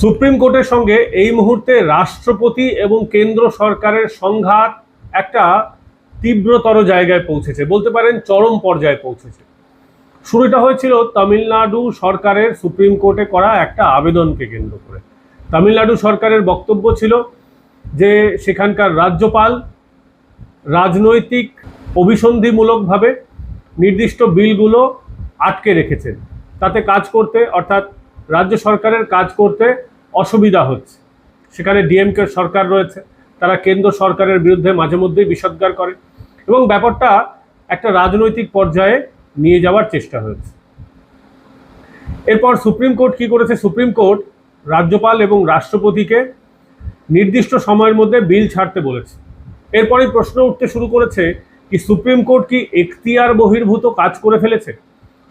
Supreme কোর্টের সঙ্গে এই মুহূর্তে রাষ্ট্রপতি এবং কেন্দ্র সরকারের সংঘাত একটা তীব্রতর জায়গায় পৌঁছেছে, বলতে পারেন চরম পর্যায়ে পৌঁছেছে। শুরুটা হয়েছিল তামিলনাড়ু সরকারের সুপ্রিম কোর্টে করা একটা আবেদনকে কেন্দ্র করে। তামিলনাড়ু সরকারের বক্তব্য ছিল যে সেখানকার রাজ্যপাল রাজনৈতিক অভিসন্ধিমূলকভাবে নির্দিষ্ট বিলগুলো আটকে রেখেছেন। তাতে কাজ করতে, অর্থাৎ রাজ্য সরকারের কাজ করতে অসুবিধা হচ্ছে। সেখানে ডিএমকে সরকার রয়েছে, তারা কেন্দ্র সরকারের বিরুদ্ধে মাঝে মধ্যেই বিষোদ্গার করে এবং ব্যাপারটা একটা রাজনৈতিক পর্যায়ে নিয়ে যাওয়ার চেষ্টা হয়েছে। এরপর সুপ্রিম কোর্ট কি করেছে? সুপ্রিম কোর্ট রাজ্যপাল এবং রাষ্ট্রপতিকে নির্দিষ্ট সময়ের মধ্যে বিল ছাড়তে বলেছে। এরপরেই প্রশ্ন উঠতে শুরু করেছে কি সুপ্রিম কোর্ট কি এখতিয়ার বহির্ভূত কাজ করে ফেলেছে?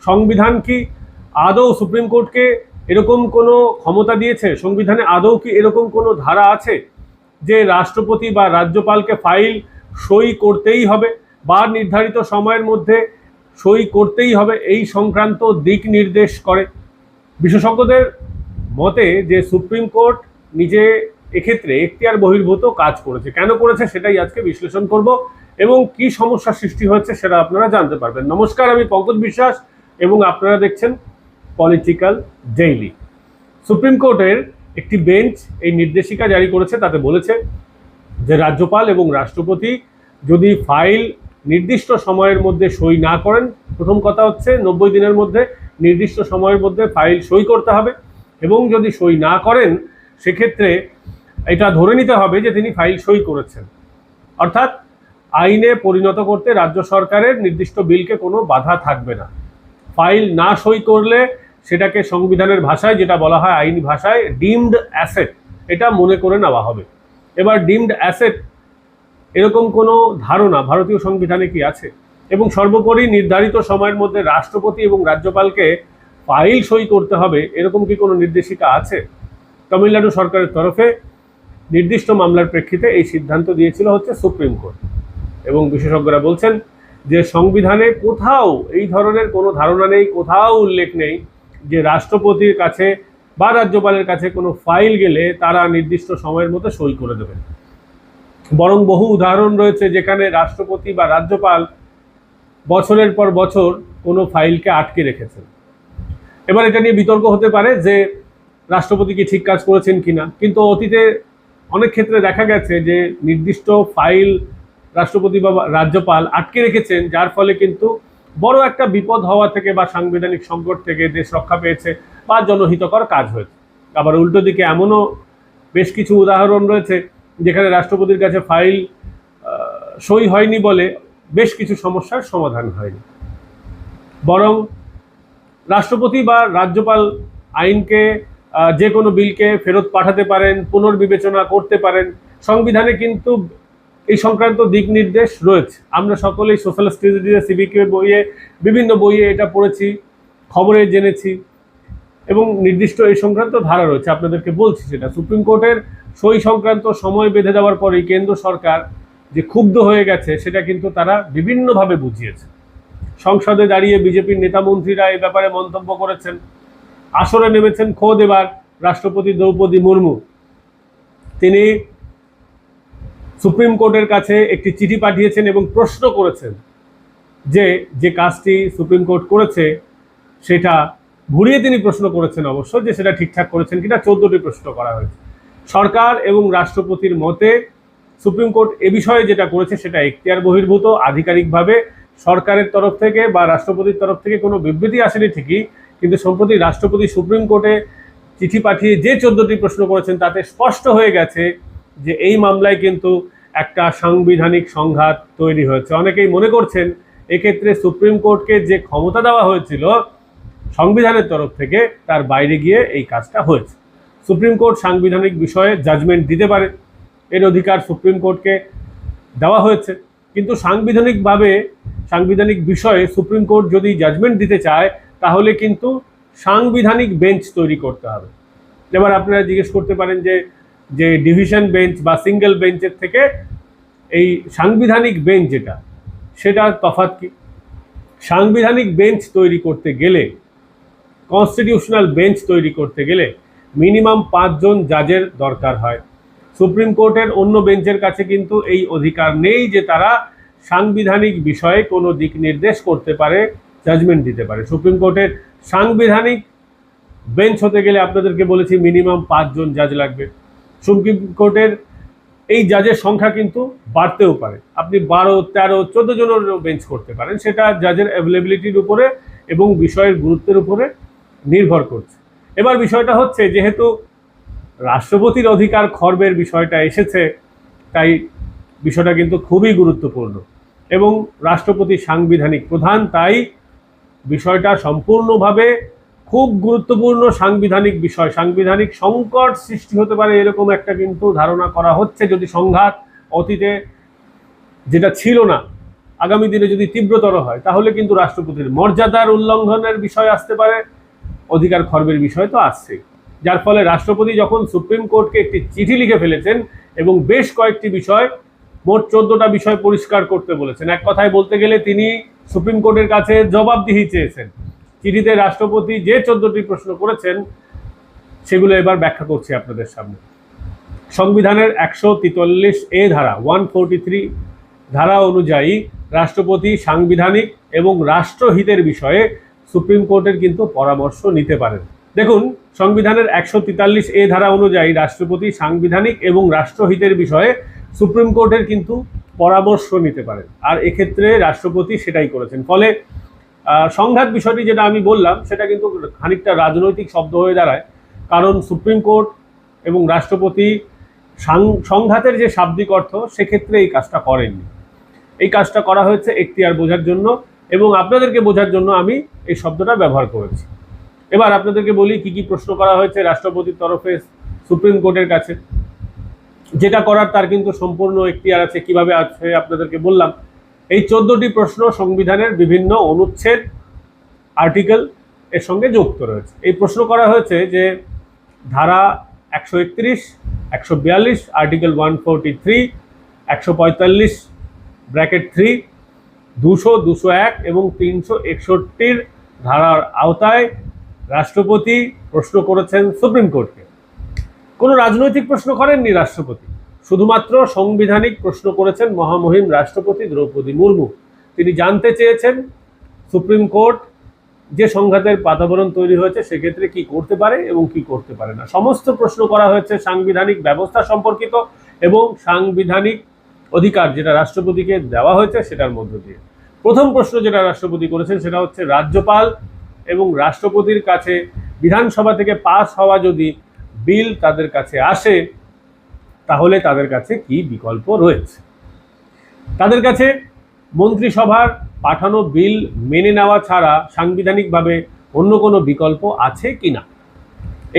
সংবিধান কি আদৌ সুপ্রিম কোর্টকে এরকম কোনো ক্ষমতা দিয়েছে? সংবিধানে আদৌ কি এরকম কোনো ধারা আছে যে রাষ্ট্রপতি বা রাজ্যপালকে ফাইল সই করতেই হবে বা নির্ধারিত সময়ের মধ্যে সই করতেই হবে? এই সংক্রান্ত দিক নির্দেশ করে। বিশেষজ্ঞদের মতে যে সুপ্রিম কোর্ট নিজে এক্ষেত্রে এখতিয়ার বহির্ভূত কাজ করেছে। কেন করেছে সেটাই আজকে বিশ্লেষণ করব এবং কি সমস্যার সৃষ্টি হয়েছে সেটা আপনারা জানতে পারবেন। নমস্কার, আমি পঙ্কজ বিশ্বাস এবং আপনারা দেখছেন পলিটিক্যাল ডেইলি। সুপ্রিম কোর্টের একটি বেঞ্চ এই নির্দেশিকা জারি করেছে, তাতে বলেছে যে রাজ্যপাল এবং রাষ্ট্রপতি যদি ফাইল নির্দিষ্ট সময়ের মধ্যে সই না করেন, প্রথম কথা হচ্ছে নব্বই দিনের মধ্যে নির্দিষ্ট সময়ের মধ্যে ফাইল সই করতে হবে এবং যদি সই না করেন, সেক্ষেত্রে এটা ধরে নিতে হবে যে তিনি ফাইল সই করেছেন। অর্থাৎ আইনে পরিণত করতে রাজ্য সরকারের নির্দিষ্ট বিলকে কোনো বাধা থাকবে না। ফাইল না সই করলে সেটাকে সংবিধানের ভাষায় যেটা বলা হয় আইনি ভাষায় ডিমড অ্যাসেট, এটা মনে করে নেওয়া হবে। এবার ডিমড অ্যাসেট, এরকম কোনো ধারণা ভারতীয় সংবিধানে কি আছে? এবং সর্বোপরি নির্ধারিত সময়ের মধ্যে রাষ্ট্রপতি এবং রাজ্যপালকে ফাইল সই করতে হবে, এরকম কি কোনো নির্দেশিকা আছে? তামিলনাড়ু সরকারের তরফে নির্দিষ্ট মামলার প্রেক্ষিতে এই সিদ্ধান্ত দিয়েছিল হচ্ছে সুপ্রিম কোর্ট। এবং বিশেষজ্ঞরা বলছেন যে সংবিধানে কোথাও এই ধরনের কোনো ধারণা নেই, কোথাও উল্লেখ নেই যে রাষ্ট্রপতির কাছে বা রাজ্যপালের কাছে কোনো ফাইল গেলে তারা নির্দিষ্ট সময়ের মধ্যে সই করে দেবেন বরং বহু উদাহরণ রয়েছে যেখানে রাষ্ট্রপতি বা রাজ্যপাল বছরের পর বছর কোনো ফাইলকে আটকে রেখেছেন। এবার এটা নিয়ে বিতর্ক হতে পারে যে রাষ্ট্রপতি কি ঠিক কাজ করেছেন কিনা। কিন্তু অতীতে অনেক ক্ষেত্রে দেখা গেছে যে নির্দিষ্ট ফাইল রাষ্ট্রপতি বা রাজ্যপাল আটকে রেখেছেন, যার ফলে কিন্তু বড় একটা বিপদ হওয়া থেকে বা সাংবিধানিক সংকট থেকে দেশ রক্ষা পেয়েছে বা জনহিতকর কাজ হয়েছে। আবার উল্টো দিকে এমনও বেশ কিছু উদাহরণ রয়েছে যেখানে রাষ্ট্রপতির কাছে ফাইল সই হয়নি বলে বেশ কিছু সমস্যার সমাধান হয়নি। বরং রাষ্ট্রপতি বা রাজ্যপাল আইনকে যে কোনো বিলকে ফেরত পাঠাতে পারেন, পুনর্বিবেচনা করতে পারেন। সংবিধানে কিন্তু এই সংক্রান্ত দিক নির্দেশ রয়েছে। আমরা সকলেই সোশ্যাল স্টাডিজে সিভিকে বইয়ে, বিভিন্ন বইয়ে এটা পড়েছি, খবরে জেনেছি এবং নির্দিষ্ট এই সংক্রান্ত ধারা রয়েছে। আপনাদেরকে বলছি সেটা, সুপ্রিম কোর্টের সই সংক্রান্ত সময় বেঁধে দেওয়ার পরেই কেন্দ্র সরকার যে ক্ষুব্ধ হয়ে গেছে, সেটা কিন্তু তারা বিভিন্নভাবে বুঝিয়েছে। সংসদে দাঁড়িয়ে বিজেপির নেতা মন্ত্রীরা এই ব্যাপারে মন্তব্য করেছেন। আসরে নেমেছেন খোদ এবার রাষ্ট্রপতি দ্রৌপদী মুর্মু। তিনি সুপ্রিম কোর্টের কাছে একটি চিঠি পাঠিয়েছেন এবং প্রশ্ন করেছেন যে যে কাজটি সুপ্রিম কোর্ট করেছে, সেটা ঘুরিয়ে তিনি প্রশ্ন করেছেন অবশ্য যে সেটা ঠিকঠাক করেছেন কিনা চোদ্দটি প্রশ্ন করা হয়েছে। সরকার এবং রাষ্ট্রপতির মতে সুপ্রিম কোর্ট এ বিষয়ে যেটা করেছে সেটা এখতিয়ার বহির্ভূত, আধিকারিকভাবে সরকারের তরফ থেকে বা রাষ্ট্রপতির তরফ থেকে কোনো বিবৃতি আসেনি ঠিকই, কিন্তু সম্প্রতি রাষ্ট্রপতি সুপ্রিম কোর্টে চিঠি পাঠিয়ে যে চোদ্দটি প্রশ্ন করেছেন তাতে স্পষ্ট হয়ে গেছে যে এই মামলায় কিন্তু একটা সাংবিধানিক সংঘাত তৈরি হয়েছে। অনেকেই মনে করছেন এক্ষেত্রে সুপ্রিম কোর্টকে যে ক্ষমতা দেওয়া হয়েছিল সংবিধানের তরফ থেকে, তার বাইরে গিয়ে এই কাজটা হয়েছে। সুপ্রিম কোর্ট সাংবিধানিক বিষয়ে জাজমেন্ট দিতে পারে, এর অধিকার সুপ্রিম কোর্টকে দেওয়া হয়েছে। কিন্তু সাংবিধানিকভাবে, সাংবিধানিক বিষয়ে সুপ্রিম কোর্ট যদি জাজমেন্ট দিতে চায়, তাহলে কিন্তু সাংবিধানিক বেঞ্চ তৈরি করতে হবে। এবার আপনারা জিজ্ঞেস করতে পারেন যে যে ডিভিশন বেঞ্চ বা সিঙ্গেল বেঞ্চের থেকে এই সাংবিধানিক বেঞ্চ যেটা, সেটার তফাৎ কি? সাংবিধানিক বেঞ্চ তৈরি করতে গেলে, কনস্টিটিউশনাল বেঞ্চ তৈরি করতে গেলে মিনিমাম পাঁচজন জাজের দরকার হয়। সুপ্রিম কোর্টের অন্য বেঞ্চের কাছে কিন্তু এই অধিকার নেই যে তারা সাংবিধানিক বিষয়ে কোনো দিক নির্দেশ করতে পারে জাজমেন্ট দিতে পারে। সুপ্রিম কোর্টের সাংবিধানিক বেঞ্চ হতে গেলে আপনাদেরকে বলেছি, মিনিমাম পাঁচজন জাজ লাগবে। সুপ্রিম কোর্টের এই জাজের সংখ্যা কিন্তু বাড়তেও পারে। আপনি বারো, তেরো, চোদ্দ জনের বেঞ্চ করতে পারেন। সেটা জাজের অ্যাভেলেবিলিটির উপরে এবং বিষয়ের গুরুত্বের উপরে নির্ভর করছে। এবার বিষয়টা হচ্ছে, যেহেতু রাষ্ট্রপতির অধিকার খর্বের বিষয়টা এসেছে, তাই বিষয়টা কিন্তু খুবই গুরুত্বপূর্ণ। এবং রাষ্ট্রপতি সাংবিধানিক প্রধান, তাই বিষয়টা সম্পূর্ণভাবে খুব গুরুত্বপূর্ণ সাংবিধানিক বিষয়। সাংবিধানিক সংকট সৃষ্টি হতে পারে এরকম একটা কিন্তু ধারণা করা হচ্ছে যদি সংঘাত অতীতে যেটা ছিল না, আগামী দিনে যদি তীব্রতর হয়, তাহলে কিন্তু রাষ্ট্রপতির মর্যাদার উল্লঙ্ঘনের বিষয় আসতে পারে, অধিকার খর্বের বিষয় তো আসছেই। যার ফলে রাষ্ট্রপতি যখন সুপ্রিম কোর্টকে একটি চিঠি লিখে ফেলেছেন এবং বেশ কয়েকটি বিষয়, মোট চোদ্দটা বিষয় পরিষ্কার করতে বলেছেন। এক কথায় বলতে গেলে তিনি সুপ্রিম কোর্টের কাছে জবাবদিহি চেয়েছেন। চিঠিতে রাষ্ট্রপতি যে চোদ্দটি প্রশ্ন করেছেন, সেগুলো এবার ব্যাখ্যা করছি আপনাদের সামনে। সংবিধানের একশো তিতাল্লিশ এ ধারা ওয়ান থ্রি ধারা অনুযায়ী রাষ্ট্রপতি সাংবিধানিক এবং রাষ্ট্রহিতের বিষয়ে সুপ্রিম কোর্টের কিন্তু পরামর্শ নিতে পারেন। দেখুন, সংবিধানের একশো তেতাল্লিশ এ ধারা অনুযায়ী রাষ্ট্রপতি সাংবিধানিক এবং রাষ্ট্রহিতের বিষয়ে সুপ্রিম কোর্টের কিন্তু পরামর্শ নিতে পারেন। আর এক্ষেত্রে রাষ্ট্রপতি সেটাই করেছেন। ফলে সংঘাত বিষয়টি যেটা আমি বললাম, সেটা কিন্তু খানিকটা রাজনৈতিক শব্দ হয়ে দাঁড়ায়। কারণ সুপ্রিম কোর্ট এবং রাষ্ট্রপতি সংঘাতের যে শাব্দিক অর্থ, সেক্ষেত্রে এই কাজটা করেননি। এই কাজটা করা হয়েছে এখতিয়ার বোঝার জন্য এবং আপনাদেরকে বোঝার জন্য আমি এই শব্দটা ব্যবহার করেছি। এবার আপনাদেরকে বলি, কি কি প্রশ্ন করা হয়েছে রাষ্ট্রপতির তরফে, সুপ্রিম কোর্টের কাছে। যেটা করার তার কিন্তু সম্পূর্ণ এখতিয়ার আছে। কীভাবে আছে আপনাদেরকে বললাম। এই চোদ্দটি প্রশ্ন সংবিধানের বিভিন্ন অনুচ্ছেদ, আর্টিকেল এর সঙ্গে যুক্ত রয়েছে। এই প্রশ্ন করা হয়েছে যে ধারা একশো একত্রিশ, একশো বিয়াল্লিশ, আর্টিকেল ওয়ান ফোরটি থ্রি, একশো পঁয়তাল্লিশ, ব্র্যাকেট থ্রি, দুশো দুশো এক এবং তিনশো একষট্টির ধারার আওতায় রাষ্ট্রপতি প্রশ্ন করেছেন সুপ্রিম কোর্টকে। কোনো রাজনৈতিক প্রশ্ন করেননি রাষ্ট্রপতি। শুধুমাত্র সাংবিধানিক প্রশ্ন করেছেন মহামহিম রাষ্ট্রপতি দ্রৌপদী মুর্মু। তিনি জানতে চেয়েছেন, সুপ্রিম কোর্ট যে সংঘাতের বাতাবরণ তৈরি হয়েছে, সেক্ষেত্রে কি করতে পারে এবং কি করতে পারে না। সমস্ত প্রশ্ন করা হয়েছে সাংবিধানিক ব্যবস্থা সম্পর্কিত এবং সাংবিধানিক অধিকার যেটা রাষ্ট্রপতিকে দেওয়া হয়েছে সেটার মধ্য দিয়ে। প্রথম প্রশ্ন যেটা রাষ্ট্রপতি করেছেন সেটা হচ্ছে, রাজ্যপাল এবং রাষ্ট্রপতির কাছে বিধানসভা থেকে পাস হওয়া যদি বিল তাদের কাছে আসে তাহলে তাদের কাছে কি বিকল্প রয়েছে? তাদের কাছে মন্ত্রিসভার পাঠানো বিল মেনে নেওয়া ছাড়া সাংবিধানিকভাবে অন্য কোনো বিকল্প আছে কি না?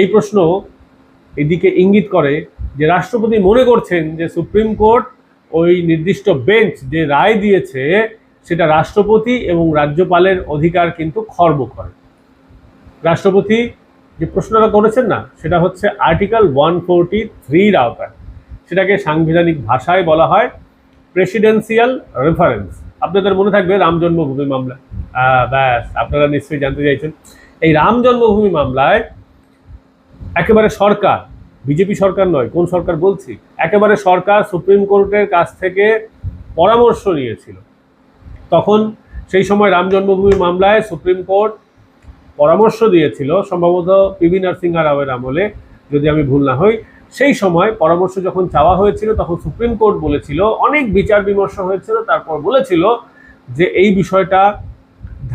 এই প্রশ্ন এদিকে ইঙ্গিত করে যে রাষ্ট্রপতি মনে করছেন যে সুপ্রিম কোর্ট ওই নির্দিষ্ট বেঞ্চ যে রায় দিয়েছে, সেটা রাষ্ট্রপতি এবং রাজ্যপালের অধিকার কিন্তু খর্ব করে। রাষ্ট্রপতি যে প্রশ্নটা করেছেন না, সেটা হচ্ছে আর্টিকেল ওয়ান ফোরটি থ্রির আওতায়। সেটাকে সাংবিধানিক ভাষায় বলা হয় প্রেসিডেন্সিয়াল রেফারেন্স আপনাদের মনে থাকবে রাম জন্মভূমি মামলা। ব্যাস, আপনারা নিশ্চয়ই জানতে চাইছেন। এই রাম জন্মভূমি মামলায় একেবারে সরকার, বিজেপি সরকার নয়, কোন সরকার বলছি? একেবারে সরকার সুপ্রিম কোর্টের কাছ থেকে পরামর্শ নিয়েছিল। তখন সেই সময় রাম জন্মভূমি মামলায় সুপ্রিম কোর্ট পরামর্শ দিয়েছিল, সম্ভবত পিবি নরসিংহা রাওয়ের আমলে, যদি আমি ভুল না হই। সেই সময় পরামর্শ যখন চাওয়া হয়েছিল, তখন সুপ্রিম কোর্ট বলেছিল, অনেক বিচার বিমর্শ হয়েছিল, তারপর বলেছিল যে এই বিষয়টা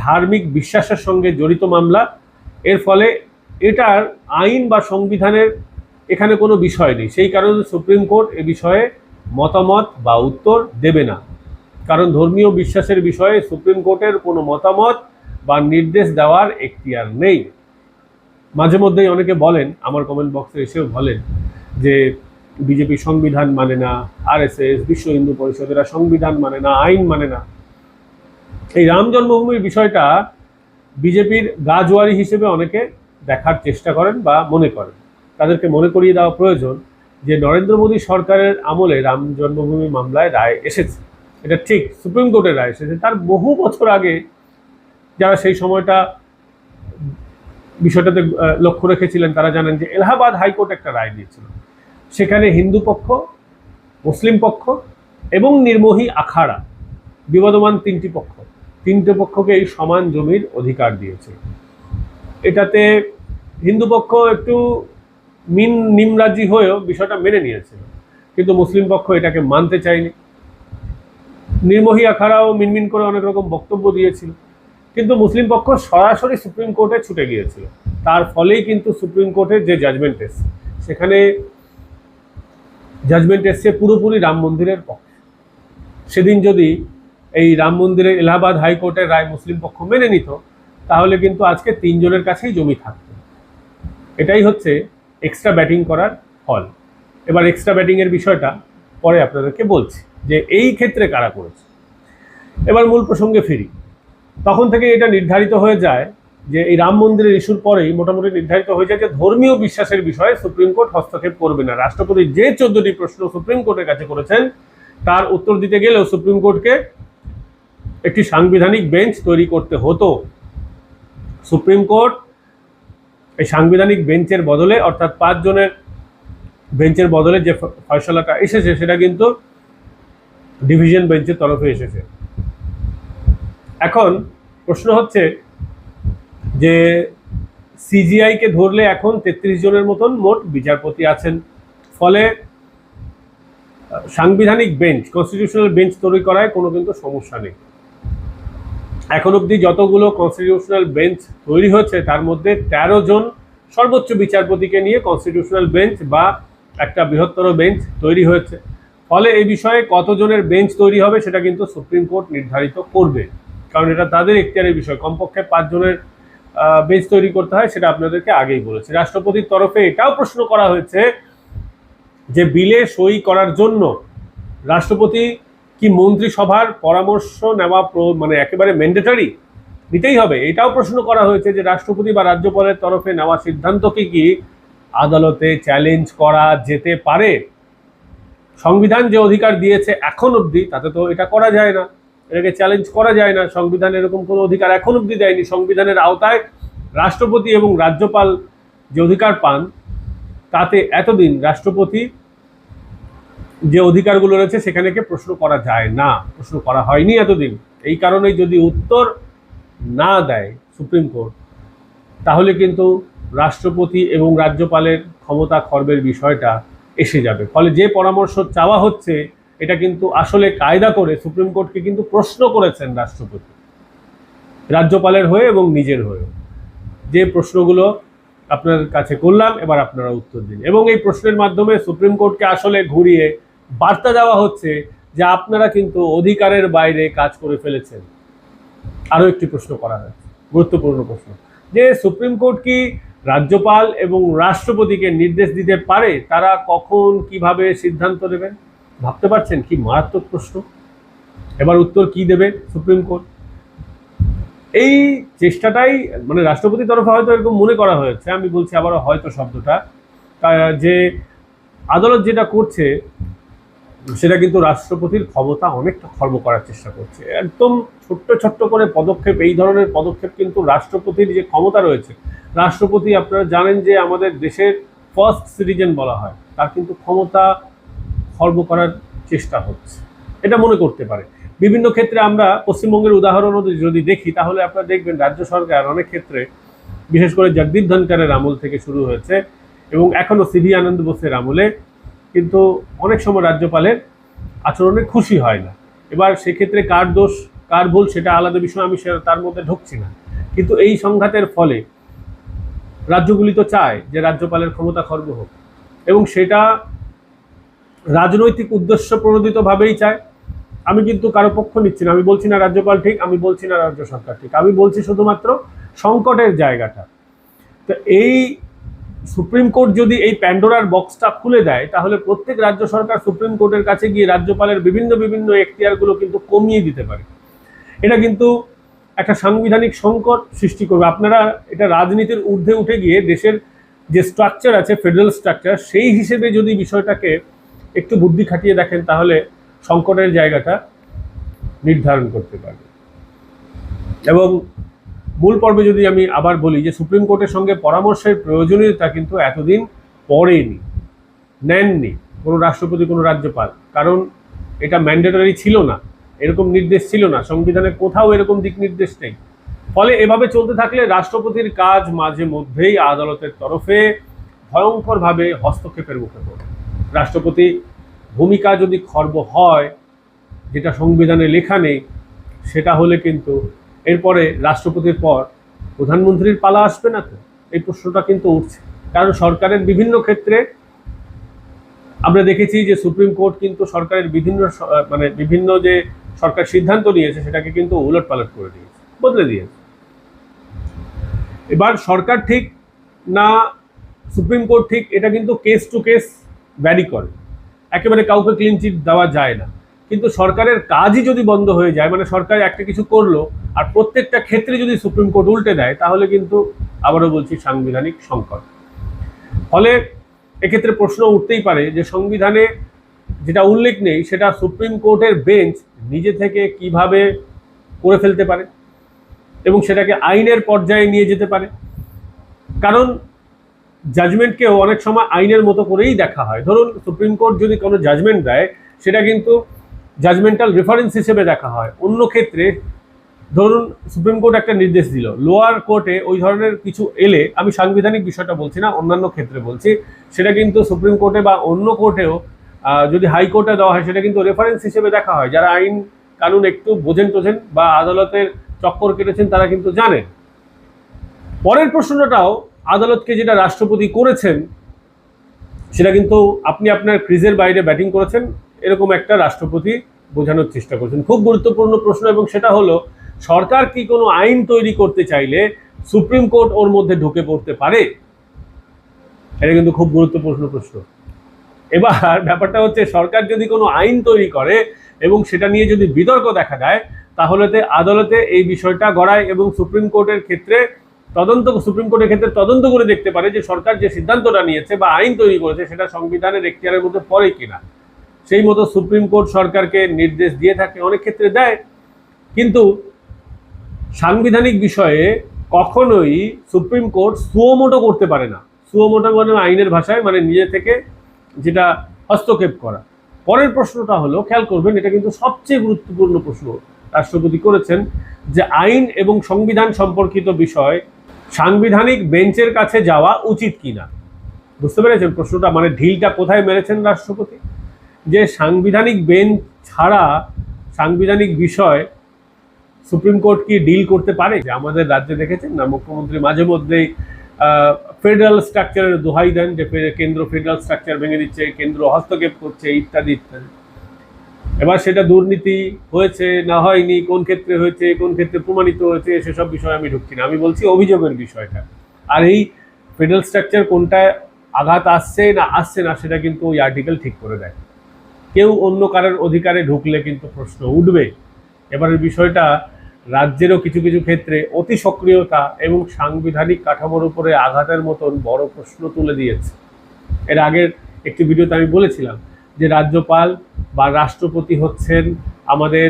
ধার্মিক বিশ্বাসের সঙ্গে জড়িত মামলা। এর ফলে এটার আইন বা সংবিধানের এখানে কোনো বিষয় নেই। সেই কারণে সুপ্রিম কোর্ট এ বিষয়ে মতামত বা উত্তর দেবে না। কারণ ধর্মীয় বিশ্বাসের বিষয়ে সুপ্রিম কোর্টের কোনো মতামত বা নির্দেশ দেওয়ার এখতিয়ার নেই। মাঝে মধ্যেই অনেকে বলেন, আমার কমেন্ট বক্সে এসেও বলেন যে বিজেপি সংবিধান মানে না, আরএসএস, বিশ্ব হিন্দু পরিষদেরা সংবিধান মানে না, আইন মানে না। এই রাম জন্মভূমির বিষয়টা বিজেপির গাজওয়ারি হিসেবে অনেকে দেখার চেষ্টা করেন বা মনে করেন। তাদেরকে মনে করিয়ে দেওয়া প্রয়োজন যে নরেন্দ্র মোদী সরকারের আমলে রাম জন্মভূমি মামলায় রায় এসেছে। এটা ঠিক সুপ্রিম কোর্টের রায় এসেছে। তার বহু বছর আগে যারা সেই সময়টা বিষয়টাতে লক্ষ্য রেখেছিলেন, তারা জানেন যে এলাহাবাদ হাইকোর্ট একটা রায় দিয়েছিল। সেখানে হিন্দু পক্ষ, মুসলিম পক্ষ এবং নির্মোহী আখাড়া, বিবদমান তিনটি পক্ষ। তিনটে পক্ষকে এই সমান জমির অধিকার দিয়েছে। এটাতে হিন্দু পক্ষ একটু মিন নিমরাজি হয়েও বিষয়টা মেনে নিয়েছিল কিন্তু মুসলিম পক্ষ এটাকে মানতে চায়নি। নির্মোহী আখাড়াও মিনমিন করে অনেক রকম বক্তব্য দিয়েছিল। কিন্তু মুসলিম পক্ষ সরাসরি সুপ্রিম কোর্টে ছুটে গিয়েছিল। তার ফলেই কিন্তু সুপ্রিম কোর্টের যে জাজমেন্ট এসছে, সেখানে জাজমেন্ট এসছে পুরোপুরি রাম মন্দিরের পক্ষে। সেদিন যদি এই রাম মন্দিরের এলাহাবাদ হাইকোর্টের রায় মুসলিম পক্ষ মেনে নিত, তাহলে কিন্তু আজকে তিনজনের কাছেই জমি থাকত। এটাই হচ্ছে এক্সট্রা ব্যাটিং করার ফল। এবার এক্সট্রা ব্যাটিংয়ের বিষয়টা পরে আপনাদেরকে বলছি যে এই ক্ষেত্রে কারা করেছে। এবার মূল প্রসঙ্গে ফিরি। তখন থেকে এটা নির্ধারিত হয়ে যায় যে এই রাম মন্দিরের ইস্যুর পরেই মোটামুটি নির্ধারিত হয়ে যায় যে ধর্মীয় বিশ্বাসের বিষয়ে সুপ্রিম কোর্ট হস্তক্ষেপ করবে না। রাষ্ট্রপতি যে চোদ্দটি প্রশ্ন সুপ্রিম কোর্টের কাছে করেছেন, তার উত্তর দিতে গেলেও সুপ্রিম কোর্টকে একটি সাংবিধানিক বেঞ্চ তৈরি করতে হতো। সুপ্রিম কোর্ট এই সাংবিধানিক বেঞ্চের বদলে, অর্থাৎ পাঁচ জনের বেঞ্চের বদলে যে ফয়সলাটা এসেছে, সেটা কিন্তু ডিভিশন বেঞ্চের তরফে এসেছে। এখন প্রশ্ন হচ্ছে যে সিজিআইকে ধরলে এখন তেত্রিশ জনের মতন মোট বিচারপতি আছেন। ফলে সাংবিধানিক বেঞ্চ কনস্টিটিউশনাল বেঞ্চ তৈরি করায় কোনো কিন্তু সমস্যা নেই। এখন অবধি যতগুলো কনস্টিটিউশনাল বেঞ্চ তৈরি হয়েছে, তার মধ্যে তেরো জন সর্বোচ্চ বিচারপতিকে নিয়ে কনস্টিটিউশনাল বেঞ্চ বা একটা বৃহত্তর বেঞ্চ তৈরি হয়েছে। ফলে এই বিষয়ে কতজনের বেঞ্চ তৈরি হবে সেটা কিন্তু সুপ্রিম কোর্ট নির্ধারিত করবে। কারণ এটা তাদের এখতিয়ারের বিষয়। কমপক্ষে পাঁচজনের বেঞ্চ তৈরি করতে হয়, সেটা আপনাদেরকে আগেই বলেছি। রাষ্ট্রপতির তরফে এটাও প্রশ্ন করা হয়েছে যে বিলে সই করার জন্য রাষ্ট্রপতি কি মন্ত্রিসভার পরামর্শ নেওয়া মানে একেবারে ম্যান্ডেটারি নিতেই হবে। এটাও প্রশ্ন করা হয়েছে যে রাষ্ট্রপতি বা রাজ্যপালের তরফে নেওয়া সিদ্ধান্তকে কি আদালতে চ্যালেঞ্জ করা যেতে পারে? সংবিধান যে অধিকার দিয়েছে এখন অবধি, তাতে তো এটা করা যায় না। এটাকে চ্যালেঞ্জ করা যায় না। সংবিধান এরকম কোনো অধিকার এখন অবধি দেয়নি। সংবিধানের আওতায় রাষ্ট্রপতি এবং রাজ্যপাল যে অধিকার পান, তাতে এতদিন রাষ্ট্রপতি যে অধিকারগুলো রয়েছে সেখানেকে প্রশ্ন করা যায় না। প্রশ্ন করা হয়নি এতদিন। এই কারণেই যদি উত্তর না দেয় সুপ্রিম কোর্ট, তাহলে কিন্তু রাষ্ট্রপতি এবং রাজ্যপালের ক্ষমতা খর্বের বিষয়টা এসে যাবে। ফলে যে পরামর্শ চাওয়া হচ্ছে এটা কিন্তু আসলে কায়দা করে সুপ্রিম কোর্টকে কিন্তু প্রশ্ন করেছেন রাষ্ট্রপতি, রাজ্যপালের হয়ে এবং নিজের হয়ে যে প্রশ্নগুলো আপনার কাছে করলাম, এবার আপনারা উত্তর দিন। এবং এই প্রশ্নের মাধ্যমে সুপ্রিম কোর্টকে আসলে ঘুরিয়ে বার্তা দেওয়া হচ্ছে যে আপনারা কিন্তু অধিকারের বাইরে কাজ করে ফেলেছেন। আরও একটি প্রশ্ন করা হয়েছে, গুরুত্বপূর্ণ প্রশ্ন। যে সুপ্রিম কোর্ট কি রাজ্যপাল এবং রাষ্ট্রপতিকে নির্দেশ দিতে পারে, তারা কখন কীভাবে সিদ্ধান্ত নেবেন? ভাবতে পারছেন? কি মারাত্মক প্রশ্ন? এবার উত্তর কি দেবে সুপ্রিম কোর্ট? এই চেষ্টাটাই মানে রাষ্ট্রপতির তরফে হয়তো এরকম মনে করা হয়েছে, আমি বলছি আবারও হয়তো শব্দটা যে আদালত যেটা করছে, সেটা কিন্তু রাষ্ট্রপতির ক্ষমতা অনেকটা খর্ব করার চেষ্টা করছে। একদম ছোট্ট ছোট্ট করে পদক্ষেপ, এই ধরনের পদক্ষেপ কিন্তু রাষ্ট্রপতির যে ক্ষমতা রয়েছে, রাষ্ট্রপতি আপনারা জানেন যে আমাদের দেশের ফার্স্ট সিটিজেন বলা হয়, তার কিন্তু ক্ষমতা খর্ব করার চেষ্টা হচ্ছে। এটা মনে করতে পারে। বিভিন্ন ক্ষেত্রে আমরা পশ্চিমবঙ্গের উদাহরণও যদি দেখি, তাহলে আপনারা দেখবেন রাজ্য সরকার অনেক ক্ষেত্রে, বিশেষ করে জগদীপ ধনকারের আমল থেকে শুরু হয়েছে এবং এখনও সিভি আনন্দ বোসের আমলে। কিন্তু অনেক সময় রাজ্যপালের আচরণে খুশি হয় না। এবার সেক্ষেত্রে কার দোষ, কার ভুল সেটা আলাদা বিষয়, আমি তার মধ্যে ঢুকছি না। কিন্তু এই সংঘাতের ফলে রাজ্যগুলি তো চায় যে রাজ্যপালের ক্ষমতা খর্ব হোক। এবং সেটা রাজনৈতিক উদ্দেশ্য প্রণোদিতভাবেই চায়। আমি কিন্তু কারও পক্ষ নিচ্ছি না। আমি বলছি না রাজ্যপাল ঠিক, আমি বলছি না রাজ্য সরকার ঠিক। আমি বলছি শুধুমাত্র সংকটের জায়গাটা। তো এই সুপ্রিম কোর্ট যদি এই প্যান্ডোরার বক্সটা খুলে দেয়, তাহলে প্রত্যেক রাজ্য সরকার সুপ্রিম কোর্টের কাছে গিয়ে রাজ্যপালের বিভিন্ন বিভিন্ন এখতিয়ারগুলো কিন্তু কমিয়ে দিতে পারে। এটা কিন্তু একটা সাংবিধানিক সংকট সৃষ্টি করবে। আপনারা এটা রাজনীতির ঊর্ধ্বে উঠে গিয়ে দেশের যে স্ট্রাকচার আছে ফেডারেল স্ট্রাকচার সেই হিসেবে যদি বিষয়টাকে একটু বুদ্ধি খাটিয়ে দেখেন, তাহলে সংকটের জায়গাটা নির্ধারণ করতে পারবে। এবং মূল পর্বে যদি আমি আবার বলি যে সুপ্রিম কোর্টের সঙ্গে পরামর্শের প্রয়োজনীয়তা কিন্তু এতদিন পড়েনি, নেননি কোনো রাষ্ট্রপতি, কোনো রাজ্যপাল। কারণ এটা ম্যান্ডেটরি ছিল না, এরকম নির্দেশ ছিল না, সংবিধানে কোথাও এরকম দিক নির্দেশ নেই। ফলে এভাবে চলতে থাকলে রাষ্ট্রপতির কাজ মাঝে মধ্যেই আদালতের তরফে ভয়ঙ্করভাবে হস্তক্ষেপের মুখে পড়ে। রাষ্ট্রপতি ভূমিকা যদি খর্ব হয়, যেটা সংবিধানে লেখা নেই, সেটা হলে কিন্তু এরপরে রাষ্ট্রপতির পর প্রধানমন্ত্রীর পালা আসবে না তো? এই প্রশ্নটা কিন্তু উঠছে। কারণ সরকারের বিভিন্ন ক্ষেত্রে আমরা দেখেছি যে সুপ্রিম কোর্ট কিন্তু সরকারের বিভিন্ন মানে বিভিন্ন যে সরকার সিদ্ধান্ত নিয়েছে, সেটাকে কিন্তু উলট পালট করে দিয়েছে, বদলে দিয়েছে। এবার সরকার ঠিক না, সুপ্রিম কোর্ট ঠিক, এটা কিন্তু কেস টু কেস ভ্যারি করে। একেবারে কাউকে ক্লিন চিট দেওয়া যায় না। কিন্তু সরকারের কাজই যদি বন্ধ হয়ে যায় মানে সরকার একটা কিছু করল, আর প্রত্যেকটা ক্ষেত্রে যদি সুপ্রিম কোর্ট উল্টে দেয়, তাহলে কিন্তু আবারও বলছি সাংবিধানিক সংকট। ফলে এক্ষেত্রে প্রশ্ন উঠতেই পারে যে সংবিধানে যেটা উল্লেখ নেই, সেটা সুপ্রিম কোর্টের বেঞ্চ নিজে থেকে কীভাবে করে ফেলতে পারে এবং সেটাকে আইনের পর্যায়ে নিয়ে যেতে পারে। কারণ জাজমেন্টকেও অনেক সময় আইনের মতো করেই দেখা হয়। ধরুন, সুপ্রিম কোর্ট যদি কোনো জাজমেন্ট দেয়, সেটা কিন্তু জাজমেন্টাল রেফারেন্স হিসেবে দেখা হয়। অন্য ক্ষেত্রে, ধরুন, সুপ্রিম কোর্ট একটা নির্দেশ দিল লোয়ার কোর্টে ওই ধরনের কিছু এলে, আমি সাংবিধানিক বিষয়টা বলছি না, অন্যান্য ক্ষেত্রে বলছি, সেটা কিন্তু সুপ্রিম কোর্টে বা অন্য কোর্টেও যদি হাইকোর্টে দেওয়া হয়, সেটা কিন্তু রেফারেন্স হিসেবে দেখা হয়। যারা আইন কানুন একটু বোঝেন টোঝেন বা আদালতের চক্কর কেটেছেন, তারা কিন্তু জানেন। পরের প্রশ্নটাও আদালতকে যেটা রাষ্ট্রপতি করেছেন, সেটা কিন্তু আপনি আপনার ক্রিজের বাইরে ব্যাটিং করেছেন, এরকম একটা রাষ্ট্রপতি বোঝানোর চেষ্টা করছেন। খুব গুরুত্বপূর্ণ প্রশ্ন এবং সেটা হলো, সরকার কি কোনো আইন তৈরি করতে চাইলে সুপ্রিম কোর্ট ওর মধ্যে ঢুকে পড়তে পারে? এটা কিন্তু খুব গুরুত্বপূর্ণ প্রশ্ন। এবার ব্যাপারটা হচ্ছে, সরকার যদি কোনো আইন তৈরি করে এবং সেটা নিয়ে যদি বিতর্ক দেখা দেয়, তাহলে আদালতে এই বিষয়টা গড়ায় এবং সুপ্রিম কোর্টের ক্ষেত্রে তদন্ত, সুপ্রিম কোর্টের ক্ষেত্রে তদন্ত করে দেখতে পারে যে সরকার যে সিদ্ধান্তটা নিয়েছে বা আইন তৈরি করেছে, সেটা সংবিধানের এখতিয়ারের মধ্যে পড়ে কিনা। সেই মতো সুপ্রিম কোর্ট সরকারকে নির্দেশ দিয়ে থাকে, অনেক ক্ষেত্রে দেয়। কিন্তু সাংবিধানিক বিষয়ে কখনোই সুপ্রিম কোর্ট সুয়োমোটো করতে পারে না। সুয়োমোটো মানে আইনের ভাষায় মানে নিজে থেকে যেটা হস্তক্ষেপ করা। পরের প্রশ্নটা হলো, খেয়াল করবেন, এটা কিন্তু সবচেয়ে গুরুত্বপূর্ণ প্রশ্ন রাষ্ট্রপতি করেছেন, যে আইন এবং সংবিধান সম্পর্কিত বিষয় সাংবিধানিক বেঞ্চের কাছে যাওয়া উচিত কিনা? বুঝতে পেরেছেন প্রশ্নটা? মানে ঢিলটা কোথায় মেরেছেন রাষ্ট্রপতি? যে সাংবিধানিক বেঞ্চ ছাড়া সাংবিধানিক বিষয় সুপ্রিম কোর্ট কি ডিল করতে পারে? যে আমাদের রাজ্যে দেখেছেন না, মুখ্যমন্ত্রী মাঝে মধ্যেই ফেডারেল স্ট্রাকচারের দোহাই দেন, যে কেন্দ্র ফেডারেল স্ট্রাকচার ভেঙে দিচ্ছে, কেন্দ্র হস্তক্ষেপ করছে, ইত্যাদি ইত্যাদি। এবার সেটা দুর্নীতি হয়েছে, না হয়নি, কোন ক্ষেত্রে হয়েছে, কোন ক্ষেত্রে প্রমাণিত হয়েছে, সেসব বিষয়ে আমি ঢুকছি না। আমি বলছি অভিযোগের বিষয়টা। আর এই ফেডারেল স্ট্রাকচার কোনটায় আঘাত আসছে না আসছে না, সেটা কিন্তু ওই আর্টিকেল ঠিক করে দেয়। কেউ অন্য কারোর অধিকারে ঢুকলে কিন্তু প্রশ্ন উঠবে। এবারের বিষয়টা, রাজ্যেরও কিছু কিছু ক্ষেত্রে অতি সক্রিয়তা এবং সাংবিধানিক কাঠামোর উপরে আঘাতের মতন বড় প্রশ্ন তুলে দিয়েছে। এর আগের একটি ভিডিওতে আমি বলেছিলাম যে রাজ্যপাল বা রাষ্ট্রপতি হচ্ছেন আমাদের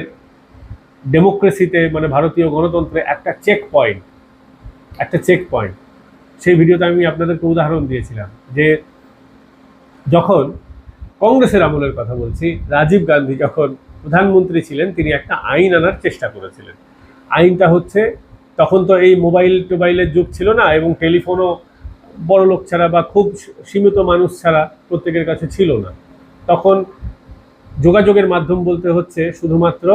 ডেমোক্রেসিতে মানে ভারতীয় গণতন্ত্রে একটা চেক পয়েন্ট একটা চেক পয়েন্ট সেই ভিডিওতে আমি আপনাদেরকে উদাহরণ দিয়েছিলাম যে যখন কংগ্রেসের আমলের কথা বলছি, রাজীব গান্ধী যখন প্রধানমন্ত্রী ছিলেন, তিনি একটা আইন আনার চেষ্টা করেছিলেন। আইনটা হচ্ছে, তখন তো এই মোবাইল টোবাইলের যুগ ছিল না এবং টেলিফোনও বড় লোক ছাড়া বা খুব সীমিত মানুষ ছাড়া প্রত্যেকের কাছে ছিল না। তখন যোগাযোগের মাধ্যম বলতে হচ্ছে শুধুমাত্র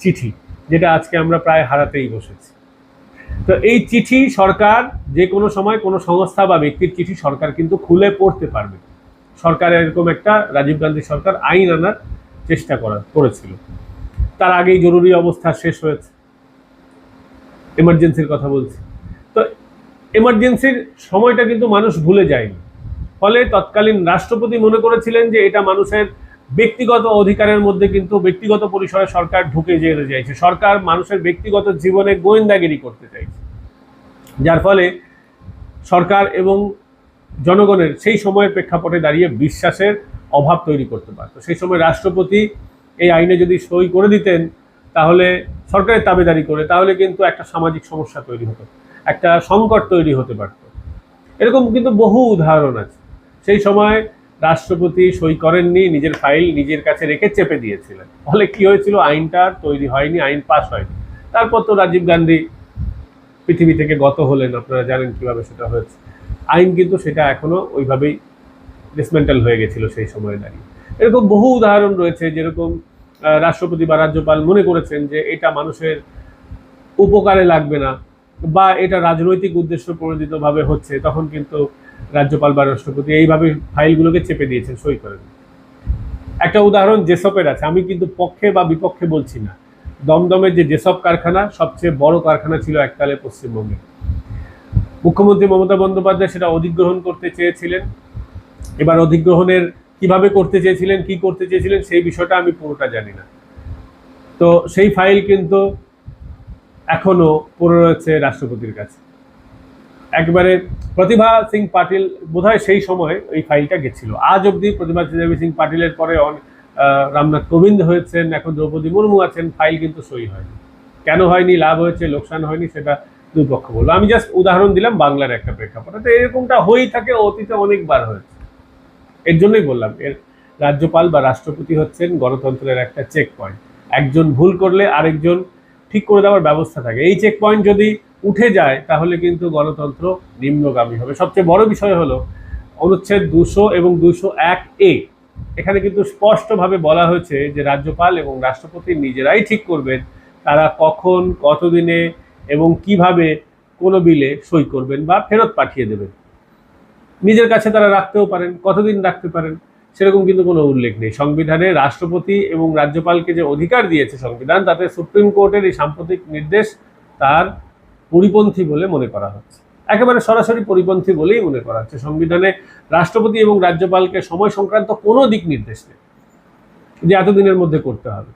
চিঠি, যেটা আজকে আমরা প্রায় হারাতেই বসেছি। তো এই চিঠি সরকার, যে কোনো সময় কোনো সংস্থা বা ব্যক্তির চিঠি সরকার কিন্তু খুলে পড়তে পারবে। সরকার এরকম একটা রাজীব গান্ধী সরকার আইন আনার চেষ্টা করা, করেছিল। তার আগেই জরুরি অবস্থা শেষ হয়েছে। এমার্জেন্সির কথা বলছি। তো এমার্জেন্সির সময়টা কিন্তু মানুষ ভুলে যায়নি। ফলে তৎকালীন রাষ্ট্রপতি মনে করেছিলেন যে এটা মানুষের ব্যক্তিগত অধিকারের মধ্যে কিন্তু ব্যক্তিগত পরিসরে সরকার ঢুকে যেতে চাইছে সরকার মানুষের ব্যক্তিগত জীবনে গোয়েন্দাগিরি করতে চাইছে। যার ফলে সরকার এবং জনগণের সেই সময়ের প্রেক্ষাপটে দাঁড়িয়ে বিশ্বাসের অভাব তৈরি করতে পারত। সেই সময় রাষ্ট্রপতি এই আইনে যদি সই করে দিতেন, তাহলে সরকারের তাবেদারি করে, তাহলে কিন্তু একটা সামাজিক সমস্যা তৈরি হতো, একটা সংকট তৈরি হতে পারত। এরকম কিন্তু বহু উদাহরণ আছে। সেই সময় রাষ্ট্রপতি সই করেননি, নিজের ফাইল নিজের কাছে রেখে চেপে দিয়েছিলেন। ফলে কি হয়েছিল? আইনটা তৈরি হয়নি, আইন পাস হয়নি। তারপর তো রাজীব গান্ধী পৃথিবী থেকে গত হলেন, আপনারা জানেন কীভাবে সেটা হয়েছে। আইন কিন্তু সেটা এখনও ওইভাবেই ডিসমেন্টাল হয়ে গেছিল সেই সময় দাঁড়িয়ে। এরকম বহু উদাহরণ রয়েছে, যেরকম রাষ্ট্রপতি বা রাজ্যপাল মনে করেছেন যে এটা মানুষের উপকারে লাগবে না বা এটা রাজনৈতিক উদ্দেশ্য প্রণোদিতভাবে হচ্ছে, তখন কিন্তু রাজ্যপাল বা রাষ্ট্রপতি এইভাবে ফাইলগুলোকে চেপে দিয়েছেন, সই করেন একটা উদাহরণ জেসপের আছে, আমি কিন্তু পক্ষে বা বিপক্ষে বলছি না। দমদমের যে জেসপ কারখানা, সবচেয়ে বড় কারখানা ছিল এককালে পশ্চিমবঙ্গে। মুখ্যমন্ত্রী মমতা বন্দ্যোপাধ্যায় সেটা অধিগ্রহণ করতে চেয়েছিলেন। এবার অধিগ্রহণের কীভাবে করতে চেয়েছিলেন, কি করতে চেয়েছিলেন, সেই বিষয়টা আমি পুরোটা জানি না। তো সেই ফাইল কিন্তু এখনও পড়ে রয়েছে রাষ্ট্রপতির কাছে। একবারে প্রতিভা সিং পাটিল বোধহয় সেই সময় ওই ফাইলটা গেছিল। আজ অবধি প্রতিভা সিং পাটিলের পরে রামনাথ কোবিন্দ হয়েছেন, এখন দ্রৌপদী মুর্মু আছেন, ফাইল কিন্তু সই হয়নি। কেন হয়নি, লাভ হয়েছে, লোকসান হয়নি, সেটা দুই পক্ষ বলল। আমি জাস্ট উদাহরণ দিলাম বাংলার একটা প্রেক্ষাপটে। তো এরকমটা হয়েই থাকে, অতীতে অনেকবার হয়েছে। এর জন্যই বললাম, এর রাজ্যপাল বা রাষ্ট্রপতি হচ্ছেন গণতন্ত্রের একটা চেক পয়েন্ট একজন ভুল করলে আরেকজন ঠিক করে দেওয়ার ব্যবস্থা থাকে। এই চেক পয়েন্ট যদি উঠে যায়, তাহলে কিন্তু গণতন্ত্র নিম্নগামী হবে। সবচেয়ে বড় বিষয় হলো অনুচ্ছেদ দুশো এবং দুশো এক এ। এখানে কিন্তু স্পষ্টভাবে বলা হয়েছে যে রাজ্যপাল এবং রাষ্ট্রপতি নিজেরাই ঠিক করবেন, তারা কখন, কতদিনে এবং কীভাবে কোনো বিলে সই করবেন বা ফেরত পাঠিয়ে দেবেন। নিজের কাছে তারা রাখতেও পারেন, কতদিন রাখতে পারেন, সেরকম কিন্তু কোনো উল্লেখ নেই। সংবিধানে রাষ্ট্রপতি এবং রাজ্যপালকে যে অধিকার দিয়েছে সংবিধান, তাতে সুপ্রিম কোর্টের এই সাম্প্রতিক নির্দেশ তার পরিপন্থী বলে মনে করা হচ্ছে। একেবারে সরাসরি পরিপন্থী বলেই মনে করা হচ্ছে। সংবিধানে রাষ্ট্রপতি এবং রাজ্যপালকে সময় সংক্রান্ত কোনো দিক নির্দেশ নেই যে এতদিনের মধ্যে করতে হবে।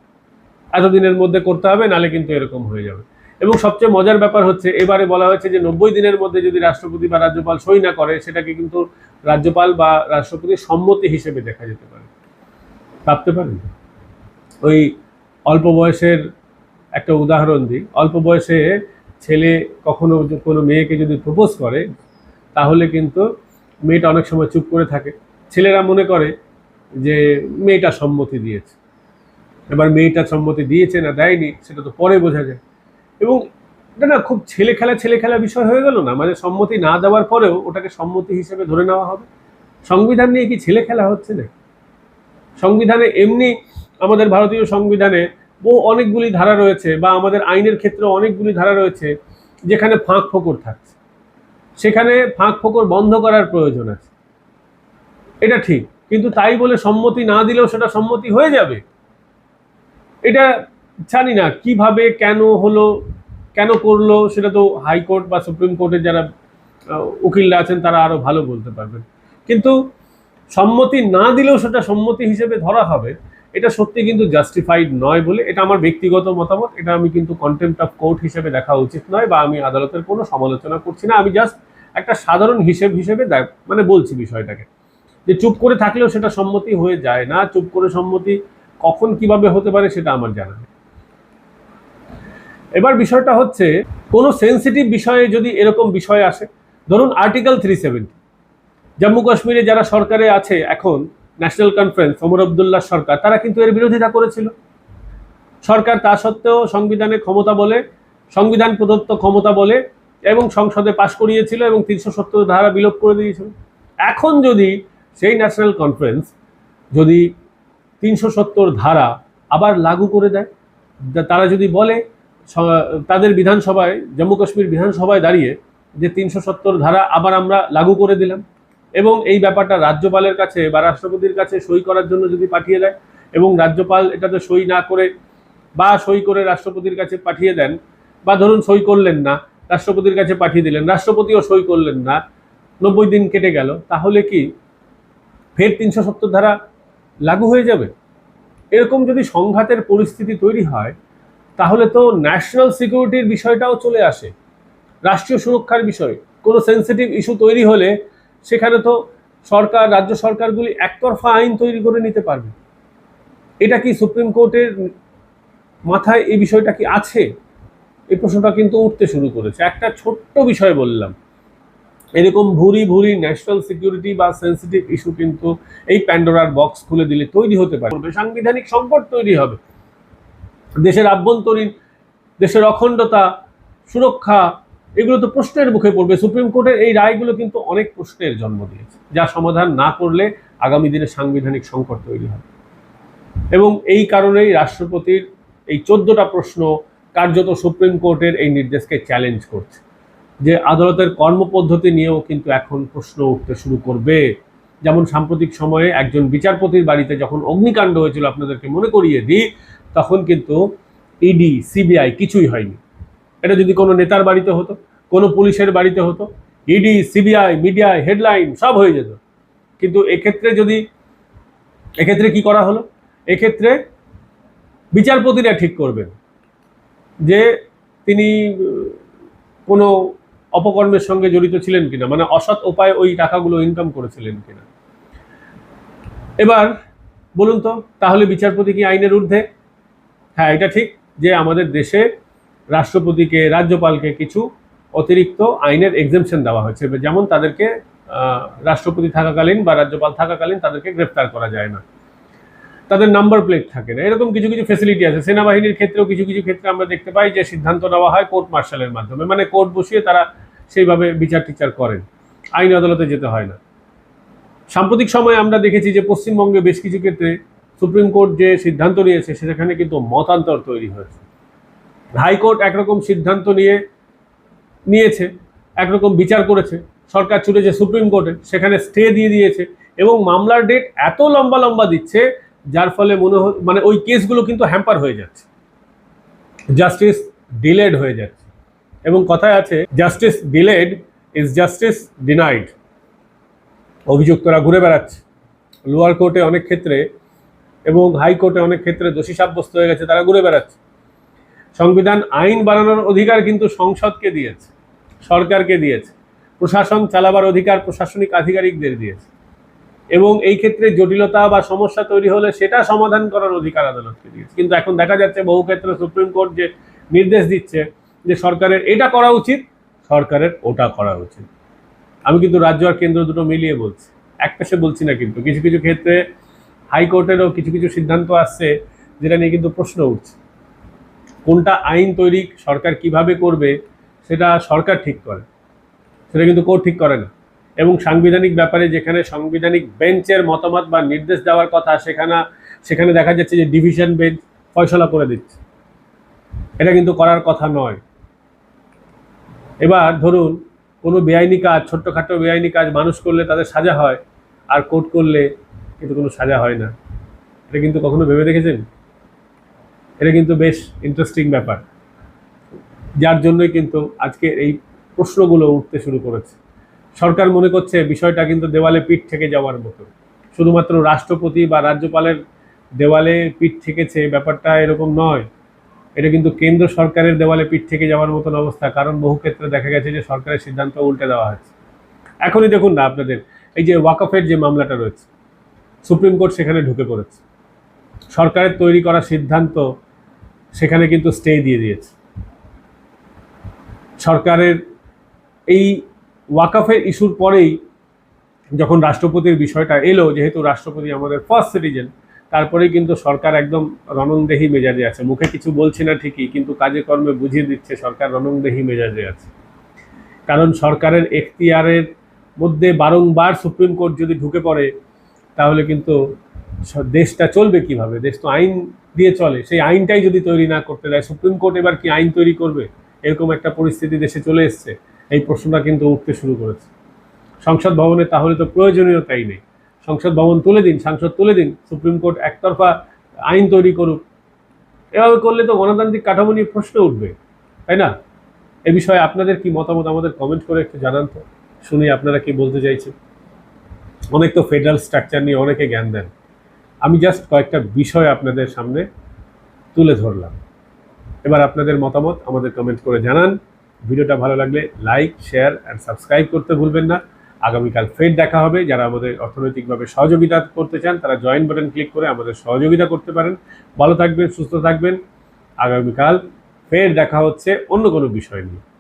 এতদিনের মধ্যে করতে হবে, নালে কিন্তু এরকম হয়ে যাবে। এবং সবচেয়ে মজার ব্যাপার হচ্ছে, এবারে বলা হয়েছে যে নব্বই দিনের মধ্যে যদি রাষ্ট্রপতি বা রাজ্যপাল সই না করে, সেটাকে কিন্তু রাজ্যপাল বা রাষ্ট্রপতির সম্মতি হিসেবে দেখা যেতে পারে। ভাবতে পারেন? ওই অল্প বয়সের একটা উদাহরণ দিই। অল্প বয়সে ছেলে কখনো কোনো মেয়েকে যদি প্রপোজ করে, তাহলে কিন্তু মেয়েটা অনেক সময় চুপ করে থাকে। ছেলেরা মনে করে যে মেয়েটা সম্মতি দিয়েছে। এবার মেয়েটা সম্মতি দিয়েছে না দেয়নি, সেটা তো পরে বোঝা যায়। এবং এটা না, খুব ছেলে খেলা ছেলে খেলা বিষয় হয়ে গেল না। মানে সম্মতি না দেওয়ার পরেও ওটাকে সম্মতি হিসেবে ধরে নেওয়া হবে। সংবিধান নিয়ে কি ছেলে খেলা হচ্ছে না সংবিধানে এমনি আমাদের ভারতীয় সংবিধানে বহু অনেকগুলি ধারা রয়েছে বা আমাদের আইনের ক্ষেত্রে অনেকগুলি ধারা রয়েছে যেখানে ফাঁক ফোকর থাকছে। সেখানে ফাঁক ফোকর বন্ধ করার প্রয়োজন আছে। এটা ঠিক, কিন্তু তাই বলে সম্মতি না দিলেও সেটা সম্মতি হয়ে যাবে। এটা জানি না কীভাবে, কেন হলো, কেন করল, সেটা তো হাইকোর্ট বা সুপ্রিম কোর্টের যারা উকিলরা আছেন তারা আরও ভালো বলতে পারবেন। কিন্তু সম্মতি না দিলেও সেটা সম্মতি হিসেবে ধরা হবে। এটা সত্যি কিন্তু জাস্টিফাইড নয় বলে, এটা আমার ব্যক্তিগত মতামত, এটা আমি কিন্তু কন্টেম্পট অফ কোর্ট হিসেবে দেখা উচিত নয় বা আমি আদালতের কোনো সমালোচনা করছি না। আমি জাস্ট একটা সাধারণ হিসেব হিসেবে মানে বলছি বিষয়টাকে। যে চুপ করে থাকলেও সেটা সম্মতি হয়ে যায় না, চুপ করে সম্মতি কখন কীভাবে হতে পারে সেটা আমার জানা নেই। এবার বিষয়টা হচ্ছে, কোনো সেন্সিটিভ বিষয়ে যদি এরকম বিষয় আসে, ধরুন আর্টিকেল থ্রি সেভেন্টি জম্মু কাশ্মীরে যারা সরকারে আছে এখন ন্যাশনাল কনফারেন্স ওমর আবদুল্লাহ সরকার, তারা কিন্তু এর বিরোধিতা করেছিল। সরকার তা সত্ত্বেও সংবিধানে ক্ষমতা বলে, সংবিধান প্রদত্ত ক্ষমতা বলে এবং সংসদে পাশ করিয়েছিল এবং তিনশো সত্তর ধারা বিলোপ করে দিয়েছিল। এখন যদি সেই ন্যাশনাল কনফারেন্স যদি তিনশো সত্তর ধারা আবার লাগু করে দেয় তারা যদি বলে তাদের বিধানসভায়, জম্মু কাশ্মীর বিধানসভায় দাঁড়িয়ে যে তিনশো সত্তর ধারা আবার আমরা লাগু করে দিলাম এবং এই ব্যাপারটা রাজ্যপালের কাছে বা রাষ্ট্রপতির কাছে সই করার জন্য যদি পাঠিয়ে দেয় এবং রাজ্যপাল এটাতে সই না করে বা সই করে রাষ্ট্রপতির কাছে পাঠিয়ে দেন বা ধরুন সই করলেন না, রাষ্ট্রপতির কাছে পাঠিয়ে দিলেন, রাষ্ট্রপতিও সই করলেন না, নব্বই দিন কেটে গেল, তাহলে কি ফের তিনশো সত্তর ধারা লাগু হয়ে যাবে? এরকম যদি সংঘাতের পরিস্থিতি তৈরি হয়, তাহলে তো ন্যাশনাল সিকিউরিটির বিষয়টাও চলে আসে। রাষ্ট্রীয় সুরক্ষার বিষয় কোনো সেন্সিটিভ ইস্যু তৈরি হলে সেখানে তো সরকার, রাজ্য সরকারগুলি একতরফা আইন তৈরি করে নিতে পারবে। এটা কি সুপ্রিম কোর্টের মাথায় এই বিষয়টা কি আছে? এই প্রশ্নটা কিন্তু উঠতে শুরু করেছে। একটা ছোট্ট বিষয় বললাম। এরকম ভুরি ভুরি ন্যাশনাল সিকিউরিটি বা সেন্সিটিভ ইস্যু কিন্তু এই প্যান্ডোরার বক্স খুলে দিলে তৈরি হতে পারে। সাংবিধানিক সংকট তৈরি হবে। দেশের আভ্যন্তরীণ, দেশের অখণ্ডতা, সুরক্ষা এগুলো তো প্রশ্নের মুখে পড়বে। সুপ্রিম কোর্টের এই রায়গুলো কিন্তু অনেক প্রশ্নের জন্ম দিয়েছে, যা সমাধান না করলে আগামী দিনে সাংবিধানিক সংকট তৈরি হবে। এবং এই কারণেই রাষ্ট্রপতির এই চোদ্দটা প্রশ্ন কার্যত সুপ্রিম কোর্টের এই নির্দেশকে চ্যালেঞ্জ করছে, যে আদালতের কর্মপদ্ধতি নিয়েও কিন্তু এখন প্রশ্ন উঠতে শুরু করবে। যেমন সাম্প্রতিক সময়ে একজন বিচারপতির বাড়িতে যখন অগ্নিকাণ্ড হয়েছিল, আপনাদেরকে মনে করিয়ে দিই, তখন কিন্তু ইডি সিবিআই কিছুই হয়নি। এটা যদি কোনো নেতার বাড়িতে হতো, কোনো পুলিশের বাড়িতে হতো ইডি সিবিআই মিডিয়ায়, হেডলাইন, সব হয়ে যেত। কিন্তু এক্ষেত্রে যদি, এক্ষেত্রে কি করা হলো? এক্ষেত্রে বিচারপতিরা ঠিক করবেন যে তিনি কোনো অপকর্মের সঙ্গে জড়িত ছিলেন কিনা মানে অসৎ উপায়ে ওই টাকাগুলো ইনকাম করেছিলেন কিনা। এবার বলুন তো, তাহলে বিচারপতি কি আইনের ঊর্ধ্বে? হ্যাঁ এটা ঠিক যে আমাদের দেশে রাষ্ট্রপতিকে, রাজ্যপালকে কিছু অতিরিক্ত আইনের এক্সেমশন দেওয়া হয়েছে। যেমন তাদেরকে রাষ্ট্রপতি থাকাকালীন বা রাজ্যপাল থাকাকালীন তাদেরকে গ্রেফতার করা যায় না। তাদের নাম্বার প্লেট থাকে না। এরকম কিছু কিছু ফেসিলিটি আছে। সেনাবাহিনীর ক্ষেত্রেও কিছু কিছু ক্ষেত্রে আমরা দেখতে পাই যে সিদ্ধান্ত নেওয়া হয় কোর্ট মার্শালের মাধ্যমে। মানে কোর্ট বসিয়ে তারা সেইভাবে বিচার টিচার করেন। আইন আদালতে যেতে হয় না। সাম্প্রতিক সময়ে আমরা দেখেছি যে পশ্চিমবঙ্গে বেশ কিছু ক্ষেত্রে সুপ্রিম কোর্ট যে সিদ্ধান্ত নিয়েছে, সেখানে কিন্তু মতান্তর তৈরি হয়েছে। হাইকোর্ট একরকম সিদ্ধান্ত নিয়ে, নিয়েছে, একরকম বিচার করেছে। সরকার ছুটেছে সুপ্রিম কোর্টে, সেখানে স্টে দিয়ে দিয়েছে এবং মামলার ডেট এত লম্বা লম্বা দিচ্ছে, যার ফলে মনে মানে ওই কেসগুলো কিন্তু হ্যাম্পার হয়ে যাচ্ছে। জাস্টিস ডিলেড হয়ে যাচ্ছে। এবং কথায় আছে justice delayed is justice denied অভিযুক্তরা ঘুরে বেড়াচ্ছে। লোয়ার কোর্টে অনেক ক্ষেত্রে এবং হাইকোর্টে অনেক ক্ষেত্রে দোষী সাব্যস্ত হয়ে গেছে, তারা ঘুরে বেড়াচ্ছে। সংবিধান আইন বানানোর অধিকার কিন্তু সংসদকে দিয়েছে, সরকারকে দিয়েছে, প্রশাসন চালাবার অধিকার প্রশাসনিক আধিকারিকদের দিয়েছে। এবং এই ক্ষেত্রে জটিলতা বা সমস্যা তৈরি হলে সেটা সমাধান করার অধিকার আদালতকে দিয়েছে। কিন্তু এখন দেখা যাচ্ছে বহু ক্ষেত্রে সুপ্রিম কোর্ট যে নির্দেশ দিচ্ছে যে সরকারের এটা করা উচিত, সরকারের ওটা করা উচিত। আমি কিন্তু রাজ্য আর কেন্দ্র দুটো মিলিয়ে বলছি। এক পেশে বলছি না কিন্তু, কিছু কিছু ক্ষেত্রে হাইকোর্টেরও কিছু কিছু সিদ্ধান্ত আসছে, যেটা নিয়ে কিন্তু প্রশ্ন উঠছে। কোনটা আইন তৈরি, সরকার কীভাবে করবে, সেটা সরকার ঠিক করে। সেটা কিন্তু কোর্ট ঠিক করে না। এবং সাংবিধানিক ব্যাপারে যেখানে সাংবিধানিক বেঞ্চের মতামত বা নির্দেশ দেওয়ার কথা, সেখানে সেখানে দেখা যাচ্ছে যে ডিভিশন বেঞ্চ ফয়সলা করে দিচ্ছে। এটা কিন্তু করার কথা নয়। এবার ধরুন, কোনো বেআইনি কাজ, ছোট্টখাটো বেআইনি কাজ মানুষ করলে তাদের সাজা হয়, আর কোর্ট করলে কিন্তু কোনো সাজা হয় না। এটা কিন্তু কখনো ভেবে দেখেছেন? এটা কিন্তু বেশ ইন্টারেস্টিং ব্যাপার। যার জন্যই কিন্তু আজকে এই প্রশ্নগুলো উঠতে শুরু করেছে। সরকার মনে করছে বিষয়টা কিন্তু দেওয়ালে পিঠ থেকে যাওয়ার মতো। শুধুমাত্র রাষ্ট্রপতি বা রাজ্যপালের দেওয়ালে পিঠ থেকেছে ব্যাপারটা এরকম নয়। এটা কিন্তু কেন্দ্র সরকারের দেওয়ালে পিঠ থেকে যাওয়ার মতন অবস্থা, কারণ বহু ক্ষেত্রে দেখা গেছে যে সরকারের সিদ্ধান্ত উল্টে দেওয়া হয়েছে। এখনই দেখুন না আপনাদের, এই যে ওয়াকফের যে মামলাটা রয়েছে, সুপ্রিম কোর্ট সেখানে ঢুকে পড়েছে। সরকারের তৈরি করা সিদ্ধান্ত সেখানে কিন্তু স্টে দিয়ে দিয়েছে। সরকারের এই ওয়াকাফের ইস্যুর পরেই যখন রাষ্ট্রপতির বিষয়টা এলো, যেহেতু রাষ্ট্রপতি আমাদের ফার্স্ট সিটিজেন তারপরেই কিন্তু সরকার একদম রণংদেহী মেজাজে আছে। মুখে কিছু বলছে না ঠিকই, কিন্তু কাজে কর্মে বুঝিয়ে দিচ্ছে সরকার রণংদেহী মেজাজে আছে। কারণ সরকারের এখতিয়ারের মধ্যে বারংবার সুপ্রিম কোর্ট যদি ঢুকে পড়ে, তাহলে কিন্তু দেশটা চলবে কীভাবে? দেশ তো আইন দিয়ে চলে। সেই আইনটাই যদি তৈরি না করতে দেয়, সুপ্রিম কোর্ট এবার কি আইন তৈরি করবে? এরকম একটা পরিস্থিতি দেশে চলে এসছে। এই প্রশ্নটা কিন্তু উঠতে শুরু করেছে। সংসদ ভবনে তাহলে তো প্রয়োজনীয়তাই নেই। সংসদ ভবন তুলে দিন, সাংসদ তুলে দিন, সুপ্রিম কোর্ট একতরফা আইন তৈরি করুক। এভাবে করলে তো গণতান্ত্রিক কাঠামো নিয়ে প্রশ্ন উঠবে, তাই না? এ বিষয়ে আপনাদের কি মতামত? আমাদের কমেন্ট করে একটু জানান তো। শুনি আপনারা কি বলতে চাইছেন। অনেক তো ফেডারেল স্ট্রাকচার নিয়ে অনেকে জ্ঞান দেন। আমি জাস্ট কয়েকটা বিষয় আপনাদের সামনে তুলে ধরলাম। এবার আপনাদের মতামত আমাদের কমেন্ট করে জানান। ভিডিওটা ভালো লাগলে লাইক শেয়ার অ্যান্ড সাবস্ক্রাইব করতে ভুলবেন না। আগামীকাল ফের দেখা হবে। যারা আমাদের অর্থনৈতিকভাবে সহযোগিতা করতে চান, তারা জয়েন বাটন ক্লিক করে আমাদের সহযোগিতা করতে পারেন। ভালো থাকবেন, সুস্থ থাকবেন। আগামীকাল ফের দেখা হচ্ছে অন্য কোনো বিষয় নিয়ে।